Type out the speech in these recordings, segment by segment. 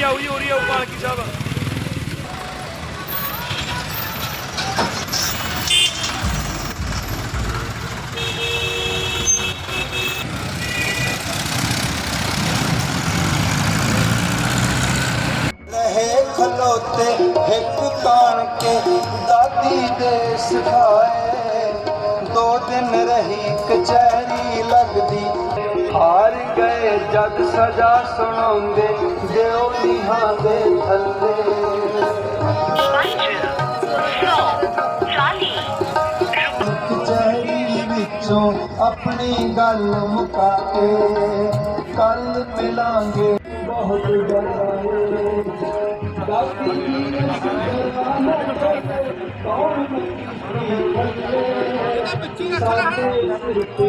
ਉਰੀ ਆਉ ਜੀ, ਉਰੀ ਆਉ ਪਾਲਕੀ ਸਾਹਿਬ। ਰਹੇ ਖਲੋਤੇ ਇੱਕ ਤਾਣ ਕੇ ਦਾਦੀ ਦੇ ਸਿਖਾਏ। ਦੋ ਦਿਨ ਰਹੀ ਕਚਹਿਰੀ ਲੱਗਦੀ ਗਏ ਜਦ ਸਜ਼ਾ ਸੁਣਾਉਂਦੇ, ਦਿਓ ਨੀਹਾਂ ਦੇ ਥੱਲੇ। ਕਚਹਿਰੀ ਵਿੱਚੋਂ ਆਪਣੀ ਗੱਲ ਮੁਕਾ ਕੇ ਕੱਲ ਮਿਲਾਂਗੇ। ਬਹੁਤ ਡਰਾਏ ਦਾਦੀ ਦੀ ਸਜ਼ਾ ਕੌਣ ਸਾਡੇ ਸਿਰ ਤੇ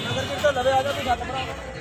ਨਗਰ ਕੀਰਤਨ ਲਵੇ ਆ ਜਾ ਤੂੰ ਛੱਤ ਬਣਾ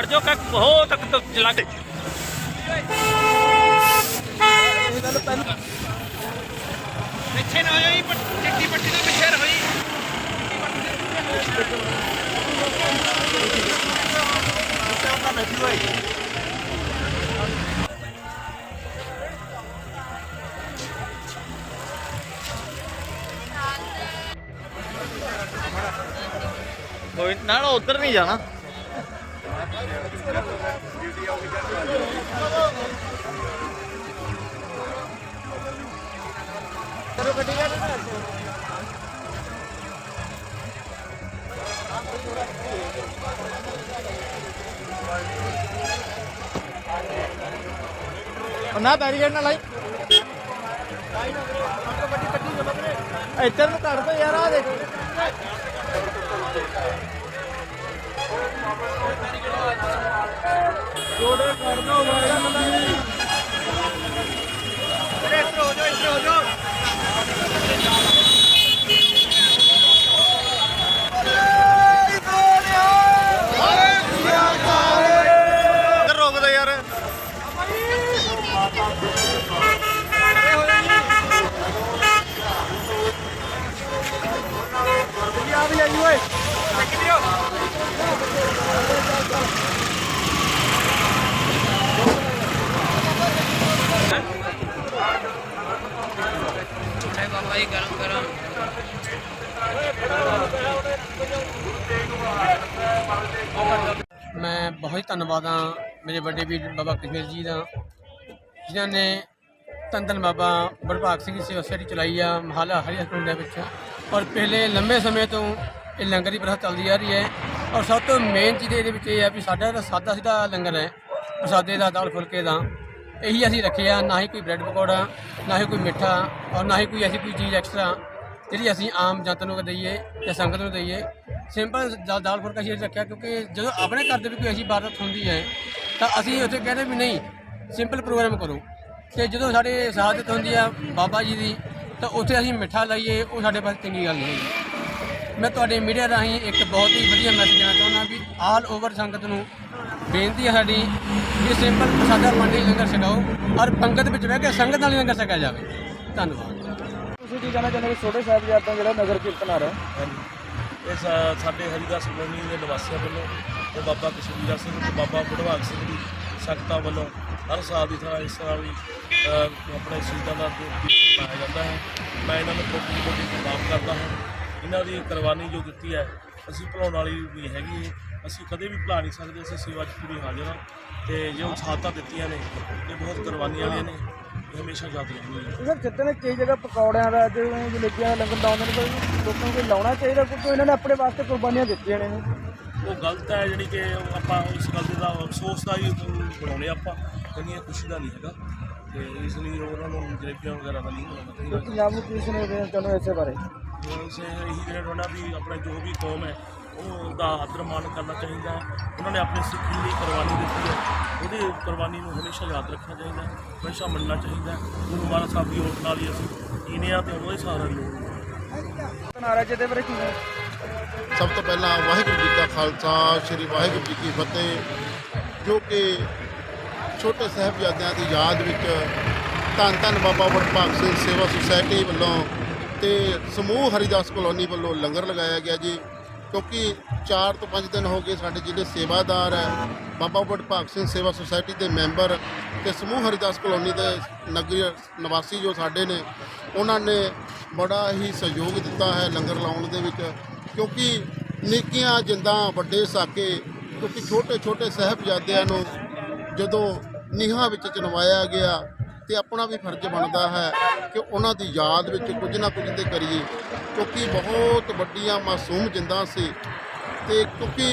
ਉਰੇ ਗੋਰਾ ਹੀ ਜਾਓ ਕਿ ਹੋ ਤੱਕ ਤੱਕ ਚਲਾ ਕੇ ਪਿੱਛੇ ਨਾ ਹੋਈ ਟਿੱਡੀ ਪੱਟੀ ਦੇ ਪਿੱਛੇ ਰਹੀ ਕੋਈ ਨਾ ਨਾ, ਉਧਰ ਨਹੀਂ ਜਾਣਾ। ਗੱਡੀ ਕਰ ਨਾ। ਬੈਰੀਕੇਡ ਨਾ ਲਾਈ। ਇੱਧਰ ਨੂੰ ਕੱਢ ਦੋ ਯਾਰ, ਆ ਦੇਖ। ਜੋੜੇ ਕਰ ਦੋ ਵਾਇਰਾ ਆ ਵੀ ਆਈ ਓਏ ਮੈਂ ਬਹੁਤ ਹੀ ਧੰਨਵਾਦ ਹਾਂ ਮੇਰੇ ਵੱਡੇ ਵੀਰ ਬਾਬਾ ਕਸ਼ਮੀਰ ਜੀ ਦਾ ਜਿਨ੍ਹਾਂ ਨੇ ਧੰਨ ਧੰਨ ਬਾਬਾ ਬੜਭਾਗ ਸਿੰਘ ਸੇਵਾ ਸੋਸਾਇਟੀ ਚਲਾਈ ਆ ਮਹਾਲਾ ਹਰੀ ਸਕੂਲ ਦੇ ਵਿੱਚ ਔਰ ਪਹਿਲੇ ਲੰਬੇ ਸਮੇਂ ਤੋਂ ਇਹ ਲੰਗਰ ਦੀ ਪ੍ਰਥਾ ਚੱਲਦੀ ਆ ਰਹੀ ਹੈ ਔਰ ਸਭ ਤੋਂ ਮੇਨ ਚੀਜ਼ ਇਹਦੇ ਵਿੱਚ ਇਹ ਹੈ ਵੀ ਸਾਡਾ ਜਿਹੜਾ ਸਾਦਾ ਸਿੱਧਾ ਲੰਗਰ ਹੈ, ਪ੍ਰਸਾਦੇ ਦਾ, ਦਾਲ ਫੁਲਕੇ ਦਾ, ਇਹੀ ਅਸੀਂ ਰੱਖਿਆ ਨਾ ਹੀ ਕੋਈ ਬ੍ਰੈਡ ਪਕੌੜਾ, ਨਾ ਹੀ ਕੋਈ ਮਿੱਠਾ ਔਰ ਨਾ ਹੀ ਕੋਈ ਐਸੀ ਕੋਈ ਚੀਜ਼ ਐਕਸਟਰਾ ਜਿਹੜੀ ਅਸੀਂ ਆਮ ਜਨਤਾ ਨੂੰ ਦਈਏ ਜਾਂ ਸੰਗਤ ਨੂੰ ਦਈਏ। ਸਿੰਪਲ ਦਾਲ ਦਾਲ ਫੁਲਕਾ ਅਸੀਂ ਰੱਖਿਆ ਕਿਉਂਕਿ ਜਦੋਂ ਆਪਣੇ ਘਰ ਦੇ ਵੀ ਕੋਈ ਐਸੀ ਇਬਾਦਤ ਹੁੰਦੀ ਹੈ, ਤਾਂ ਅਸੀਂ ਉੱਥੇ ਕਹਿੰਦੇ ਵੀ ਨਹੀਂ ਸਿੰਪਲ ਪ੍ਰੋਗਰਾਮ ਕਰੋ। ਤੇ ਜਦੋਂ ਸਾਡੇ ਸ਼ਹਾਦਤ ਹੁੰਦੀ ਆ ਬਾਬਾ ਜੀ ਦੀ, ਤਾਂ ਉੱਥੇ ਅਸੀਂ ਮਿੱਠਾ ਲਾਈਏ, ਉਹ ਸਾਡੇ ਪਾਸ ਚੰਗੀ ਗੱਲ ਨਹੀਂ। ਹੈ ਮੈਂ ਤੁਹਾਡੇ ਮੀਡੀਆ ਰਾਹੀਂ ਇੱਕ ਬਹੁਤ ਹੀ ਵਧੀਆ ਮੈਸੇਜ ਦੇਣਾ ਚਾਹੁੰਦਾ ਵੀ ਆਲ ਓਵਰ ਸੰਗਤ ਨੂੰ ਬੇਨਤੀ ਹੈ ਸਾਡੀ ਵੀ ਸਿੰਪਲ ਪ੍ਰਸਾਦਾ ਮੰਡੀ ਲੰਗਰ ਛਕਾਓ ਔਰ ਪੰਗਤ ਵਿੱਚ ਬਹਿ ਕੇ ਸੰਗਤ ਨਾਲ ਹੀ ਲੰਗਰ ਛਕਿਆ ਜਾਵੇ। ਧੰਨਵਾਦ। ਤੁਸੀਂ ਕੀ ਕਹਿਣਾ ਚਾਹੁੰਦੇ ਹੋ ਛੋਟੇ ਸਾਹਿਬਜ਼ਾਦਿਆਂ ਜਿਹੜਾ ਨਗਰ ਕੀਰਤਨ ਆ ਰਿਹਾ? ਇਹ ਸਾਡੇ ਹਰੀਦਾਸ ਕਲੋਨੀ ਦੇ ਨਿਵਾਸੀਆਂ ਵੱਲੋਂ ਤੇ ਬਾਬਾ ਕਸ਼ਮੀਰਾ ਸਿੰਘ ਤੇ ਬਾਬਾ ਬੁਢਵਾਗ ਸਿੰਘ ਦੀ ਸੰਗਤਾਂ ਵੱਲੋਂ ਹਰ ਸਾਲ ਦੀ ਤਰ੍ਹਾਂ ਇਸ ਸਾਲ ਵੀ ਆਪਣੇ ਸ਼ਹੀਦਾਂ ਦਾ ਦਿਨ ਮਨਾਇਆ ਜਾਂਦਾ ਹੈ। ਮੈਂ ਇਹਨਾਂ ਨੂੰ ਬਹੁਤ ਬਹੁਤ ਪ੍ਰਣਾਮ ਕਰਦਾ ਹਾਂ। ਇਹਨਾਂ ਦੀ ਕੁਰਬਾਨੀ ਜੋ ਦਿੱਤੀ ਹੈ ਅਸੀਂ ਭੁਲਾਉਣ ਵਾਲੀ ਵੀ ਹੈਗੀ ਹੈ। ਅਸੀਂ ਕਦੇ ਵੀ ਭੁਲਾ ਨਹੀਂ ਸਕਦੇ ਅਸੀਂ ਸੇਵਾ 'ਚ ਪੂਰੀ ਹਾਜ਼ਰ ਹਾਂ। ਤੇ ਜੋ ਸ਼ਹਾਦਤਾਂ ਦਿੱਤੀਆਂ ਨੇ ਇਹ ਬਹੁਤ ਕੁਰਬਾਨੀ ਵਾਲੀਆਂ ਨੇ ਇਹ ਹਮੇਸ਼ਾ ਯਾਦ ਰਹਿਣਗੀਆਂ ਸਰ ਜਿੱਦਾਂ ਨੇ ਕਈ ਜਗ੍ਹਾ ਪਕੌੜਿਆਂ ਦਾ ਜਿਵੇਂ ਜਲੇਬੀਆਂ ਦਾ ਲੰਗਰ ਲਾਉਂਦੇ ਨੇ ਕੋਈ ਲੋਕਾਂ ਨੂੰ ਕੋਈ ਲਾਉਣਾ ਚਾਹੀਦਾ ਕਿਉਂਕਿ ਇਹਨਾਂ ਨੇ ਆਪਣੇ ਵਾਸਤੇ ਕੁਰਬਾਨੀਆਂ ਦਿੱਤੀਆਂ ਨੇ। ਉਹ ਗਲਤ ਹੈ ਜਿਹੜੀ ਕਿ ਆਪਾਂ ਇਸ ਗੱਲ ਦਾ ਅਫਸੋਸ ਦਾ ਹੀ ਬਣਾਉਣੇ ਆਪਾਂ ਇਹ ਖੁਸ਼ੀ ਦਾ ਨਹੀਂ ਹੈਗਾ। ਤੇ ਇਸ ਲਈ ਉਹਨਾਂ ਨੂੰ ਜਲੇਬੀਆਂ ਵਗੈਰਾ ਦਾ ਨਹੀਂ ਚਾਹੀਦਾ। ਪੰਜਾਬ ਨੂੰ ਕੀ ਚਾਹੁੰਦੇ ਹੋ ਇਸੇ ਬਾਰੇ? ਉਸੇ ਇਹੀ ਜਿਹੜਾ ਵੀ ਆਪਣਾ ਜੋ ਵੀ ਕੌਮ ਹੈ ਉਹ ਦਾ ਆਦਰ ਮਾਣ ਕਰਨਾ ਚਾਹੀਦਾ ਹੈ। ਉਹਨਾਂ ਨੇ ਆਪਣੀ ਸਿੱਖੀ ਲਈ ਕੁਰਬਾਨੀ ਦਿੱਤੀ ਹੈ। ਉਹਦੀ ਕੁਰਬਾਨੀ ਨੂੰ ਹਮੇਸ਼ਾ ਯਾਦ ਰੱਖਣਾ ਚਾਹੀਦਾ ਹੈ। ਹਮੇਸ਼ਾ ਮੰਨਣਾ ਚਾਹੀਦਾ ਹੈ। ਗੁਰੂ ਮਹਾਰਾਜ ਸਾਹਿਬ ਦੀ ਓਟ ਨਾਲ ਹੀ ਅਸੀਂ ਜੀਨੇ ਆ ਤੇ ਉਹਦਾ ਹੀ ਸਹਾਰਾ ਲਿਓ ਨਾਰਾ ਜਿਹਦੇ ਬਾਰੇ ਕੀ ਹੈ? ਸਭ ਤੋਂ ਪਹਿਲਾਂ ਵਾਹਿਗੁਰੂ ਜੀ ਕਾ ਖਾਲਸਾ ਸ੍ਰੀ ਵਾਹਿਗੁਰੂ ਜੀ ਕੀ ਫਤਿਹ। ਜੋ ਕਿ ਛੋਟੇ ਸਾਹਿਬਜ਼ਾਦਿਆਂ ਦੀ ਯਾਦ ਵਿੱਚ ਧੰਨ ਧੰਨ ਬਾਬਾ ਵਡਭਾਗ ਸਿੰਘ ਸੇਵਾ ਸੁਸਾਇਟੀ ਵੱਲੋਂ ਤੇ ਸਮੂਹ ਹਰੀਦਾਸ ਕਲੋਨੀ ਵੱਲੋਂ ਲੰਗਰ ਲਗਾਇਆ ਗਿਆ ਜੀ, ਕਿਉਂਕਿ 4 ਤੋਂ 5 ਦਿਨ ਹੋ ਗਏ ਸਾਡੇ ਜਿਹੜੇ ਸੇਵਾਦਾਰ ਹੈ। ਬਾਬਾ ਵਡਭਾਗ ਸਿੰਘ ਸੇਵਾ ਸੁਸਾਇਟੀ ਦੇ ਮੈਂਬਰ ਤੇ ਸਮੂਹ ਹਰੀਦਾਸ ਕਲੋਨੀ ਦੇ ਨਗਰੀ ਨਿਵਾਸੀ ਜੋ ਸਾਡੇ ਨੇ, ਉਹਨਾਂ ਨੇ ਬੜਾ ਹੀ ਸਹਿਯੋਗ ਦਿੱਤਾ ਹੈ ਲੰਗਰ ਲਾਉਣ ਦੇ ਵਿੱਚ, ਕਿਉਂਕਿ ਨਿੱਕੀਆਂ ਜਿੰਦਾਂ ਵੱਡੇ ਸਾਕੇ, ਕਿਉਂਕਿ ਛੋਟੇ ਛੋਟੇ ਸਾਹਿਬਜ਼ਾਦਿਆਂ ਨੂੰ ਜਦੋਂ ਨੀਹਾਂ ਵਿੱਚ ਚਨਵਾਇਆ ਗਿਆ ਤੇ ਆਪਣਾ ਵੀ ਫਰਜ਼ ਬਣਦਾ ਹੈ ਕਿ ਉਹਨਾਂ ਦੀ ਯਾਦ ਵਿੱਚ ਕੁਝ ਨਾ ਕੁਝ ਤੇ ਕਰੀਏ। ਕਿਉਂਕਿ ਬਹੁਤ ਵੱਡੀਆਂ ਮਾਸੂਮ ਜਿੰਦਾਂ ਸੀ ਤੇ ਕਿਉਂਕਿ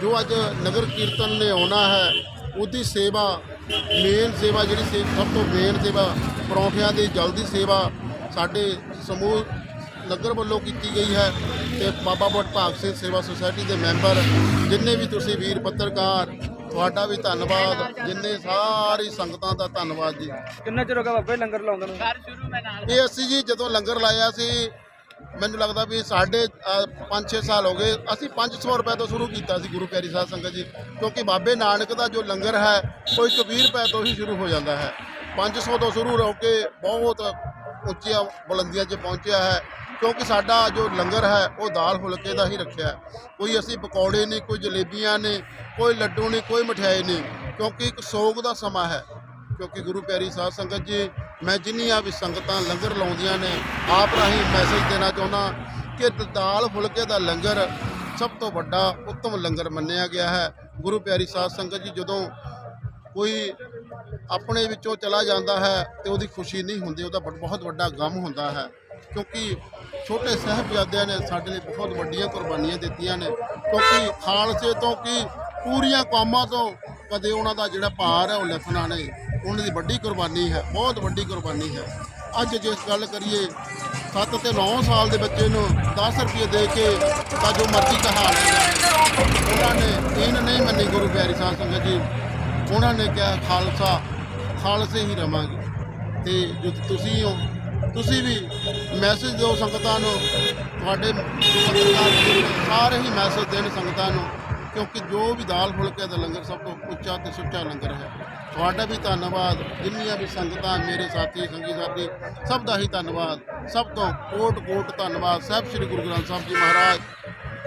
ਜੋ ਅੱਜ ਨਗਰ ਕੀਰਤਨ ਨੇ ਆਉਣਾ ਹੈ, ਉਹਦੀ ਸੇਵਾ, ਮੇਨ ਸੇਵਾ ਜਿਹੜੀ ਸੇ, ਸਭ ਤੋਂ ਮੇਨ ਸੇਵਾ, ਪਰੌਂਠਿਆਂ ਦੀ ਜਲਦੀ ਸੇਵਾ ਸਾਡੇ ਸਮੂਹ, ਨਗਰ ਵੱਲੋਂ ਕੀਤੀ ਗਈ ਹੈ ਤੇ ਬਾਬਾ ਬਟਭਾਗ ਸਿੰਘ ਸੇਵਾ ਸੁਸਾਇਟੀ ਦੇ ਮੈਂਬਰ, ਜਿੰਨੇ ਵੀ ਤੁਸੀਂ ਵੀਰ ਪੱਤਰਕਾਰ ਤੁਹਾਡਾ ਵੀ ਧੰਨਵਾਦ। ਜਿੰਨੇ ਸਾਰੀ ਸੰਗਤਾਂ ਦਾ ਧੰਨਵਾਦ ਜੀ। ਕਿੰਨਾ ਚਿਰ ਹੋ ਗਿਆ ਬਾਬੇ ਲੰਗਰ ਲਾਉਂਦੇ ਨੂੰ? ਇਹ ਅਸੀਂ ਜੀ ਜਦੋਂ ਲੰਗਰ ਲਾਇਆ ਸੀ ਮੈਨੂੰ ਲੱਗਦਾ ਵੀ ਸਾਡੇ 5-6 ਸਾਲ ਹੋ ਗਏ। ਅਸੀਂ 500 ਰੁਪਏ ਤੋਂ ਸ਼ੁਰੂ ਕੀਤਾ ਸੀ ਗੁਰੂ ਪਿਆਰੀ ਸਾਹਿਬ ਸੰਗਤ ਜੀ। ਕਿਉਂਕਿ ਬਾਬੇ ਨਾਨਕ ਦਾ ਜੋ ਲੰਗਰ ਹੈ ਉਹ ਇੱਕ 20 ਰੁਪਏ ਤੋਂ ਹੀ ਸ਼ੁਰੂ ਹੋ ਜਾਂਦਾ ਹੈ। 500 ਤੋਂ ਸ਼ੁਰੂ ਹੋ ਕੇ ਬਹੁਤ ਉੱਚੀਆਂ ਬੁਲੰਦੀਆਂ 'ਚ ਪਹੁੰਚਿਆ ਹੈ। ਕਿਉਂਕਿ ਸਾਡਾ ਜੋ ਲੰਗਰ ਹੈ, ਉਹ ਦਾਲ ਫੁਲਕੇ ਦਾ ਹੀ ਰੱਖਿਆ ਕੋਈ ਅਸੀਂ ਪਕੌੜੇ ਨਹੀਂ, ਕੋਈ ਜਲੇਬੀਆਂ ਨੇ ਕੋਈ ਲੱਡੂ ਨਹੀਂ, ਕੋਈ ਮਠਿਆਈ ਨਹੀਂ, ਕਿਉਂਕਿ ਇੱਕ ਸੋਗ ਦਾ ਸਮਾਂ ਹੈ। ਕਿਉਂਕਿ ਗੁਰੂ ਪਿਆਰੀ ਸਾਧ ਸੰਗਤ ਜੀ, ਮੈਂ ਜਿੰਨੀਆਂ ਵੀ ਸੰਗਤਾਂ ਲੰਗਰ ਲਾਉਂਦੀਆਂ ਨੇ, ਆਪ ਰਾਹੀਂ ਮੈਸੇਜ ਦੇਣਾ ਚਾਹੁੰਦਾ ਕਿ ਦਾਲ ਫੁਲਕੇ ਦਾ ਲੰਗਰ ਸਭ ਤੋਂ ਵੱਡਾ, ਉੱਤਮ ਲੰਗਰ ਮੰਨਿਆ ਗਿਆ ਹੈ। ਗੁਰੂ ਪਿਆਰੀ ਸਾਧ ਸੰਗਤ ਜੀ, ਜਦੋਂ ਕੋਈ ਆਪਣੇ ਵਿੱਚੋਂ ਚਲਾ ਜਾਂਦਾ ਹੈ ਤੇ ਉਹਦੀ ਖੁਸ਼ੀ ਨਹੀਂ ਹੁੰਦੀ, ਉਹਦਾ ਬਹੁਤ ਵੱਡਾ ਗਮ ਹੁੰਦਾ ਹੈ। ਕਿਉਂਕਿ ਛੋਟੇ ਸਾਹਿਬਜ਼ਾਦਿਆਂ ਨੇ ਸਾਡੇ ਲਈ ਬਹੁਤ ਵੱਡੀਆਂ ਕੁਰਬਾਨੀਆਂ ਦਿੱਤੀਆਂ ਨੇ। ਕਿਉਂਕਿ ਖਾਲਸੇ ਤੋਂ ਕੀ ਪੂਰੀਆਂ ਕੌਮਾਂ ਤੋਂ ਕਦੇ ਉਹਨਾਂ ਦਾ ਜਿਹੜਾ ਭਾਰ ਹੈ ਉਹ ਲਿਖਣਾ ਨਹੀਂ। ਉਹਨਾਂ ਦੀ ਵੱਡੀ ਕੁਰਬਾਨੀ ਹੈ, ਬਹੁਤ ਵੱਡੀ ਕੁਰਬਾਨੀ ਹੈ। ਅੱਜ ਜੇ ਗੱਲ ਕਰੀਏ 7 ਤੇ 9 ਸਾਲ ਦੇ ਬੱਚੇ ਨੂੰ 10 ਰੁਪਏ ਦੇ ਕੇ ਤਾਂ ਜੋ ਮਰਜ਼ੀ ਕਹਾ ਲੈਂਦਾ ਉਹਨਾਂ ਨੇ ਇਹ ਨਹੀਂ ਮੰਨੀ ਗੁਰੂ ਪਿਆਰੀ ਸਾਹਿਬ ਸੰਗਤ ਜੀ, ਉਹਨਾਂ ਨੇ ਕਿਹਾ, ਖਾਲਸਾ, ਖਾਲਸੇ ਹੀ ਰਵਾਂਗੇ। ਤੇ ਜੋ ਤੁਸੀਂ ਹੋ ਤੁਸੀਂ ਵੀ ਮੈਸੇਜ ਦਿਓ ਸੰਗਤਾਂ ਨੂੰ, ਤੁਹਾਡੇ ਸਾਰੇ ਹੀ ਮੈਸੇਜ ਦੇਣ ਸੰਗਤਾਂ ਨੂੰ, ਕਿਉਂਕਿ ਜੋ ਵੀ ਦਾਲ ਫੁਲਕੇ ਦਾ ਲੰਗਰ ਸਭ ਤੋਂ ਉੱਚਾ ਤੇ ਸੁੱਚਾ ਲੰਗਰ ਹੈ। ਤੁਹਾਡਾ ਵੀ ਧੰਨਵਾਦ, ਜਿੰਨੀਆਂ ਵੀ ਸੰਗਤਾਂ ਮੇਰੇ ਸਾਥੀ, ਸੰਗੀ ਸਾਥੀ, ਸਭ ਦਾ ਹੀ ਧੰਨਵਾਦ। ਸਭ ਤੋਂ ਕੋਟ ਕੋਟ ਧੰਨਵਾਦ। ਸਾਹਿਬ ਸ੍ਰੀ ਗੁਰੂ ਗ੍ਰੰਥ ਸਾਹਿਬ ਜੀ ਮਹਾਰਾਜ,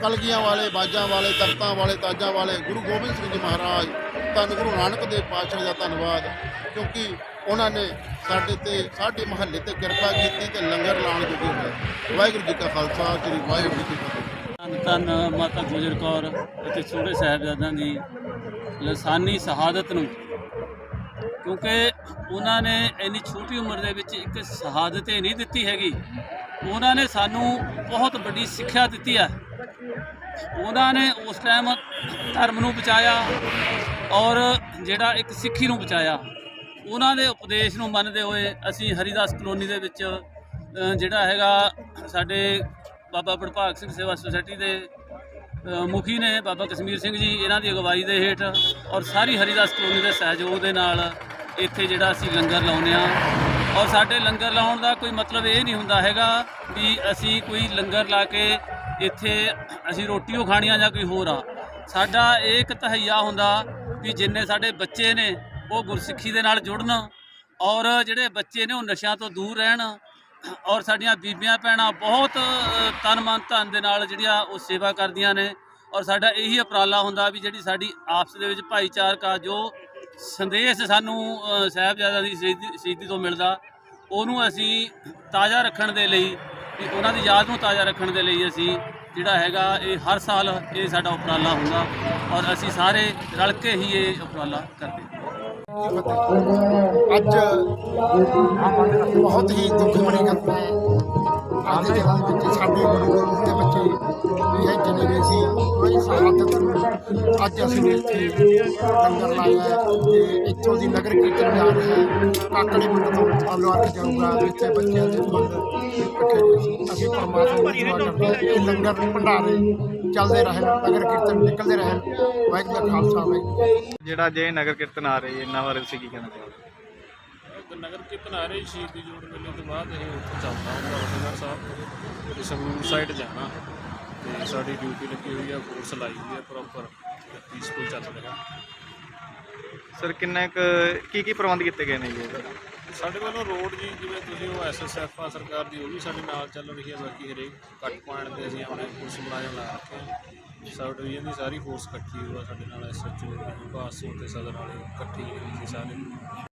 ਕਲਗੀਆਂ ਵਾਲੇ, ਬਾਜਾਂ ਵਾਲੇ ਤਖਤਾਂ ਵਾਲੇ, ਤਾਜਾਂ ਵਾਲੇ, ਗੁਰੂ ਗੋਬਿੰਦ ਸਿੰਘ ਜੀ ਮਹਾਰਾਜ, ਧੰਨ ਗੁਰੂ ਨਾਨਕ ਦੇਵ ਪਾਤਸ਼ਾਹ ਦਾ ਧੰਨਵਾਦ, ਕਿਉਂਕਿ ਉਹਨਾਂ ਨੇ ਸਾਡੇ ਤੇ, ਸਾਡੇ ਮਹੱਲੇ ਤੇ ਕਿਰਪਾ ਕੀਤੀ ਤੇ ਲੰਗਰ ਲਾਉਣ ਜੋਗੇ ਹੋਏ। ਵਾਹਿਗੁਰੂ ਜੀ ਕਾ ਖਾਲਸਾ, ਸ੍ਰੀ ਵਾਹਿਗੁਰੂ ਜੀ ਕੀ ਫਤਿਹ। ਧੰਨ ਧੰਨ ਮਾਤਾ ਗੁਜਰ ਕੌਰ ਅਤੇ ਛੋਟੇ ਸਾਹਿਬਜ਼ਾਦਿਆਂ ਦੀ ਲਸਾਨੀ ਸ਼ਹਾਦਤ ਨੂੰ। ਕਿਉਂਕਿ ਉਹਨਾਂ ਨੇ ਇੰਨੀ ਛੋਟੀ ਉਮਰ ਦੇ ਵਿੱਚ ਇੱਕ ਸ਼ਹਾਦਤ ਹੀ ਨਹੀਂ ਦਿੱਤੀ ਹੈਗੀ। ਉਹਨਾਂ ਨੇ ਸਾਨੂੰ ਬਹੁਤ ਵੱਡੀ ਸਿੱਖਿਆ ਦਿੱਤੀ ਹੈ। ਉਹਨਾਂ ਨੇ ਉਸ ਟਾਈਮ ਧਰਮ ਨੂੰ ਬਚਾਇਆ ਔਰ ਜਿਹੜਾ ਇੱਕ ਸਿੱਖੀ ਨੂੰ ਬਚਾਇਆ। ਉਹਨਾਂ ਦੇ ਉਪਦੇਸ਼ ਨੂੰ ਮੰਨਦੇ ਹੋਏ ਅਸੀਂ ਹਰੀਦਾਸ ਕਲੋਨੀ ਦੇ ਵਿੱਚ ਜਿਹੜਾ ਹੈਗਾ ਸਾਡੇ ਬਾਬਾ ਬੜਭਾਗ ਸਿੰਘ ਸੇਵਾ ਸੁਸਾਇਟੀ ਦੇ ਮੁਖੀ ਨੇ ਬਾਬਾ ਕਸ਼ਮੀਰ ਸਿੰਘ ਜੀ, ਇਹਨਾਂ ਦੀ ਅਗਵਾਈ ਦੇ ਹੇਠ ਔਰ ਸਾਰੀ ਹਰੀਦਾਸ ਕਲੋਨੀ ਦੇ ਸਹਿਯੋਗ ਦੇ ਨਾਲ ਇੱਥੇ ਜਿਹੜਾ ਅਸੀਂ ਲੰਗਰ ਲਾਉਂਦੇ ਆ ਔਰ ਸਾਡੇ ਲੰਗਰ ਲਾਉਣ ਦਾ ਕੋਈ ਮਤਲਬ ਇਹ ਨਹੀਂ ਹੁੰਦਾ ਹੈਗਾ ਵੀ ਅਸੀਂ ਕੋਈ ਲੰਗਰ ਲਾ ਕੇ ਇੱਥੇ ਅਸੀਂ ਰੋਟੀ ਓ ਖਾਣੀ ਆ ਜਾਂ ਕੋਈ ਹੋਰ ਆ। ਸਾਡਾ ਇਹ ਇੱਕ ਤਹਈਆ ਹੁੰਦਾ ਵੀ ਜਿੰਨੇ ਸਾਡੇ ਬੱਚੇ ਨੇ ਉਹ ਗੁਰਸਿੱਖੀ ਦੇ ਨਾਲ ਜੁੜਨ ਔਰ ਜਿਹੜੇ ਬੱਚੇ ਨੇ ਉਹ ਨਸ਼ਿਆਂ ਤੋਂ ਦੂਰ ਰਹਿਣ ਔਰ ਸਾਡੀਆਂ ਬੀਬੀਆਂ ਭੈਣਾਂ ਬਹੁਤ ਅ, ਤਨ ਮਨ ਧਨ ਦੇ ਨਾਲ ਜਿਹੜੀਆਂ ਉਹ ਸੇਵਾ ਕਰਦੀਆਂ ਨੇ ਔਰ ਸਾਡਾ ਇਹੀ ਉਪਰਾਲਾ ਹੁੰਦਾ ਵੀ ਜਿਹੜੀ ਸਾਡੀ ਆਪਸ ਦੇ ਵਿੱਚ ਭਾਈਚਾਰਕ ਆ ਜੋ ਸੰਦੇਸ਼ ਸਾਨੂੰ ਅ, ਸਾਹਿਬਜ਼ਾਦਿਆਂ ਦੀ ਸ਼ਹੀਦੀ ਸ਼ਹੀਦੀ ਤੋਂ ਮਿਲਦਾ ਉਹਨੂੰ ਅਸੀਂ ਤਾਜ਼ਾ ਰੱਖਣ ਦੇ ਲਈ ਵੀ ਉਹਨਾਂ ਦੀ ਯਾਦ ਨੂੰ ਤਾਜ਼ਾ ਰੱਖਣ ਦੇ ਲਈ ਅਸੀਂ ਜਿਹੜਾ ਹੈਗਾ ਇਹ ਹਰ ਸਾਲ ਇਹ ਸਾਡਾ ਉਪਰਾਲਾ ਹੁੰਦਾ ਔਰ ਅਸੀਂ ਸਾਰੇ ਰਲ ਕੇ ਹੀ ਇਹ ਉਪਰਾਲਾ ਕਰਦੇ ਹਾਂ। ਅੱਜ ਬਹੁਤ ਹੀ ਦੁੱਖ ਭਰੀ ਘਟਨਾ ਹੈ ਅੱਜ ਦੇ ਦਿਨਾਂ ਵਿੱਚ ਸਾਡੇ ਗੁਰੂ ਗ੍ਰੰਥ ਦੇ ਬੱਚੇ ਵੀ ਹੈ ਜਿੰਨੇ ਵੀ ਸੀ ਕੋਈ ਸ਼ਹਾਦਤ ਨੂੰ ਅੱਜ ਅਸੀਂ ਇੱਥੇ ਲੰਗਰ ਲਾਇਆ ਹੈ ਤੇ ਇੱਥੋਂ ਦੀ ਨਗਰ ਕੀਰਤਨ ਜਾ ਰਿਹਾ ਹੈ ਕਾਕੜੇ ਪਿੰਡ ਤੋਂ ਅਲਵਾਰ ਜਾਊਗਾ ਜਿੱਥੇ ਬੱਚਿਆਂ ਦੇ ਫੁੱਲ ਇਕੱਠੇ ਹੋਏ ਹਾਂ ਚੱਲਦੇ ਰਹਿਣ ਨਗਰ ਕੀਰਤਨ ਨਿਕਲਦੇ ਰਹਿਣ। ਵਾਹਿਗੁਰੂ ਦਾ ਖਾਲਸਾ ਵਾਹਿਗੁਰੂ ਜਿਹੜਾ ਜੇ ਨਗਰ ਕੀਰਤਨ ਆ ਰਹੀ ਹੈ ਇਹਨਾਂ ਬਾਰੇ ਤੁਸੀਂ ਕੀ ਕਹਿਣਾ ਚਾਹੋਗੇ ਨਗਰ ਕੀਰਤਨ ਆ ਰਹੀ ਸ਼ਹੀਦੀ ਜੋੜ ਮੇਲੇ ਤੋਂ ਬਾਅਦ ਇਹ ਉੱਥੇ ਚੱਲਦਾ ਹੁੰਦਾ ਫਤਿਹਗੜ੍ਹ ਸਾਹਿਬ ਤੇ। ਸੰਗਰੂਰ ਸਾਈਡ ਜਾਣਾ। ਤੇ ਸਾਡੀ ਡਿਊਟੀ ਲੱਗੀ ਹੋਈ ਆ ਫੋਰਸ ਲਾਈ ਹੋਈ ਆ ਪ੍ਰੋਪਰ ਪੀਸਫੁਲ ਚੱਲ ਰਿਹਾ। ਸਰ ਕਿੰਨਾ ਕੁ ਕੀ ਕੀ ਪ੍ਰਬੰਧ ਕੀਤੇ ਗਏ ਨੇ ਜੀ ਇਹਦੇ? ਸਾਡੇ ਵੱਲੋਂ ਰੋਡ ਜੀ, ਜਿਵੇਂ ਤੁਸੀਂ ਉਹ ਐਸਐਸਐਫ ਆ ਸਰਕਾਰ ਦੀ, ਉਹ ਵੀ ਸਾਡੇ ਨਾਲ ਚੱਲ ਰਹੀ ਹੈ, ਬਾਕੀ ਹਰੇਕ ਕੱਟ ਪੁਆਇੰਟ ਤੇ ਅਸੀਂ ਆਪਣੇ ਪੁਲਿਸ ਮੁਲਾਜ਼ਮ ਲਾ ਰੱਖੇ ਸਬ ਡਿਵੀਜ਼ਨ ਦੀ ਸਾਰੀ ਫੋਰਸ ਇਕੱਠੀ ਹੋਈ ਆ ਸਾਡੇ ਨਾਲ ਐਸਐਚਓ ਸਿੰਘ ਤੇ ਸਦਰ ਵਾਲੇ ਇਕੱਠੇ ਹੋਈ ਸੀ ਸਾਰੇ।